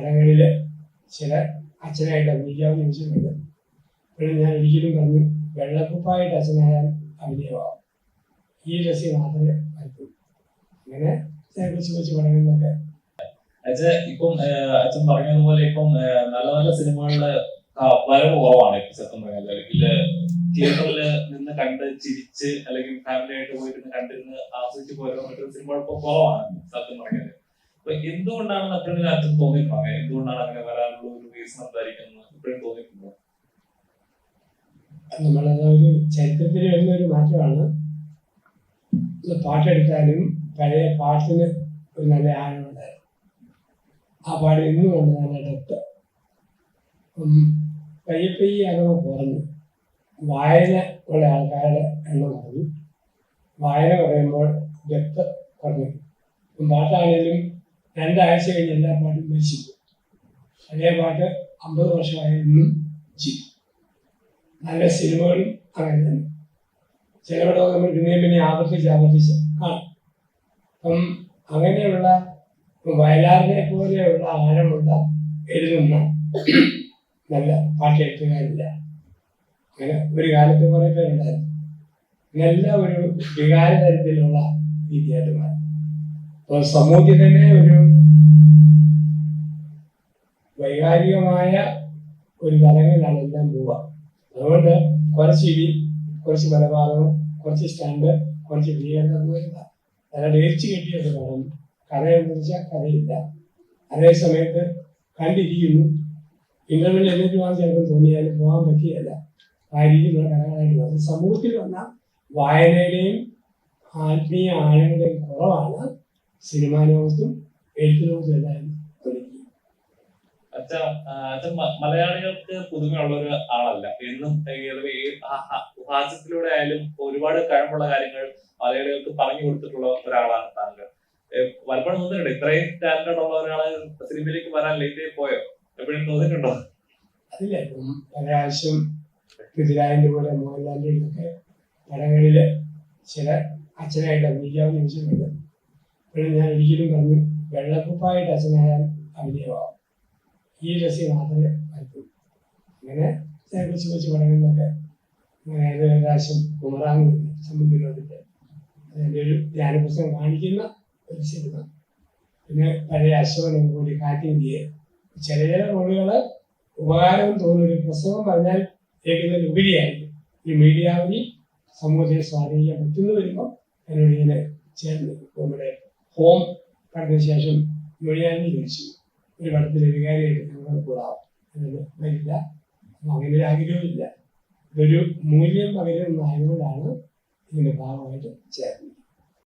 പടങ്ങളിൽ ചില അച്ഛനായിട്ട് അഭിനയിക്കാമെന്ന് ചോദിച്ചിട്ടുണ്ട് അപ്പോഴും ഞാൻ ഒരിക്കലും പറഞ്ഞു വെള്ളക്കുപ്പായിട്ട് അച്ഛനായാൽ അഭിനയമാവും. ഈ രസി മാത്രമേ പറ്റൂ. അങ്ങനെ ഞാൻ കൊച്ചു കൊച്ചു പടങ്ങളിലൊക്കെ അച്ഛൻ ഇപ്പം അച്ഛൻ പറഞ്ഞതുപോലെ ഇപ്പം നല്ല നല്ല സിനിമകളുടെ വരവ് കുറവാണ് ഇപ്പൊ സത്യം പറഞ്ഞാൽ അല്ലെങ്കിൽ തിയേറ്ററിൽ നിന്ന് കണ്ട് ചിരിച്ച് അല്ലെങ്കിൽ ഫാമിലി ആയിട്ട് പോയിരുന്ന് കണ്ടിരുന്ന് ആസ്വദിച്ച് മറ്റൊരു സിനിമകൾ ഇപ്പൊ കുറവാണ് സത്യം പറഞ്ഞാൽ അപ്പൊ എന്തുകൊണ്ടാണ് എപ്പോഴും അച്ഛൻ തോന്നിയിട്ടുണ്ടോ എന്തുകൊണ്ടാണ് അങ്ങനെ വരാനുള്ള ഒരു റീസൺ എന്തായിരിക്കും ഇപ്പോഴും തോന്നിയിട്ടുണ്ടോ? നമ്മളത് ഒരു ചരിത്രത്തിൽ വരുന്ന ഒരു മാറ്റമാണ് പാട്ടെടുത്താലും പഴയ പാട്ടിന് ഒരു നല്ല ആഴമുണ്ടായിരുന്നു ആ പാട് ഇന്നും ഉണ്ട് നല്ല ഡെപ്ത് പയ്യെ പയ്യെ അകമ കുറഞ്ഞു. വായന ഉള്ള ആൾക്കാരുടെ എണ്ണം കുറഞ്ഞു. വായന കുറയുമ്പോൾ ഡെപ്ത് കുറഞ്ഞു. പാട്ടാണെങ്കിലും രണ്ടാഴ്ച കഴിഞ്ഞ് എല്ലാ പാട്ടും മരിച്ചു പോകും അതേ പാട്ട് അമ്പത് വർഷമായ ഇന്നും നല്ല സിനിമകളും അങ്ങനെ തന്നെ ചിലവിടെ നമ്മൾ പിന്നെയും പിന്നെ ആവർത്തിച്ച് ആവർത്തിച്ച് കാണും. അപ്പം അങ്ങനെയുള്ള വയലാറിനെ പോലെയുള്ള ആഴമുള്ള എഴുതുന്ന നല്ല പാട്ടെഴുത്തുകാരില്ല അങ്ങനെ ഒരു കാലത്ത് കുറെ പേരുണ്ടായിരുന്നു. നല്ല ഒരു വികാര തരത്തിലുള്ള രീതിയായിട്ട് തന്നെ ഒരു വൈകാരികമായ ഒരു തലങ്ങളിലാണ് എല്ലാം പോവുക. അതുകൊണ്ട് കുറച്ച് ഇടി കുറച്ച് കൊലപാതകം കുറച്ച് സ്റ്റാൻഡ് കുറച്ച് വരുന്ന നല്ല ഡേച്ച് കിട്ടിയ ഒരു പടം. കഥയെ കുറിച്ചാൽ കഥയില്ല. അതേ സമയത്ത് കണ്ടിരിക്കുന്നു. ഇന്റർവെൽ എന്നിട്ട് ചിലപ്പോൾ തോന്നിയാലും പോകാൻ പറ്റിയല്ല ആ രീതിയിലുള്ള കഥകളായിട്ട് വന്നു സമൂഹത്തിൽ വന്ന വായനയുടെയും ആത്മീയ ആഴങ്ങളുടെയും കുറവാണ്. സിനിമാ ലോകത്തും എഴുത്ത് ലോകത്തും എല്ലാം അച്ഛൻ മലയാളികൾക്ക് പുതുമയുള്ള ഒരു ആളല്ല. എന്നും ഹാസ്യത്തിലൂടെ ആയാലും ഒരുപാട് കഴിവുള്ള കാര്യങ്ങൾ മലയാളികൾക്ക് പറഞ്ഞു കൊടുത്തിട്ടുള്ള ഒരാളാണ് താങ്കൾ. വലപ്പോഴും പലപ്പോഴും തോന്നിയിട്ടുണ്ട്? ഇത്രയും ടാലന്റഡ് ഉള്ള ഒരാൾ സിനിമയിലേക്ക് വരാൻ ലേറ്റ് ആയി പോയോ? എപ്പോഴും തോന്നിയിട്ടുണ്ടോ? അതില്ല പല പോലെ പൃഥ്വിരാജിന്റെ കൂടെ മോഹൻലാലിന്റെ ഒക്കെ പടങ്ങളിൽ ചില അച്ഛനായിട്ട് അഭിനയിക്കാമെന്ന് ചോദിച്ചിട്ടുണ്ട്. ഞാൻ ഒരിക്കലും പറഞ്ഞു വെള്ളക്കുപ്പായിട്ട് അച്ഛനായാൽ അഭിനയമാവും. ഈ രസി മാത്രമേ പറ്റുള്ളൂ അങ്ങനെ ഞാൻ കൊച്ചു കൊച്ചു പടങ്ങളിലൊക്കെ ഏത് പ്രാവശ്യം കുമറാങ് സമുദ്രത്തിന്റെ അതിന്റെ ഒരു ധ്യാനപുസ്തകം കാണിക്കുന്ന ഒരു സിനിമ പിന്നെ പഴയ അശോകനും കൂടി കാറ്റിന്ത്യയെ ചില ചില റോളുകൾ ഉപകാരം തോന്നുന്ന പുസ്തകം പറഞ്ഞാൽ കേൾക്കുന്നതിന് ഉപരിയായിരിക്കും. ഈ മീഡിയ വഴി സമൂഹത്തെ സ്വാധീനിക്കാൻ പറ്റുന്നു വരുമ്പോൾ എന്നോട് ഇങ്ങനെ ചേർന്ന് നമ്മുടെ ഹോം പഠനത്തിന് ശേഷം മൊഴിയാലിന് ചോദിച്ചു ഒരു പടത്തിൽ വികാരിയായിട്ട് ഞങ്ങൾ കൂടാവും വരില്ല അങ്ങനെ ഒരു ആഗ്രഹമില്ല ഇതൊരു മൂല്യം പകരുന്നതായതുകൊണ്ടാണ് ഇതിന്റെ ഭാഗമായിട്ട് ചേർന്നത്.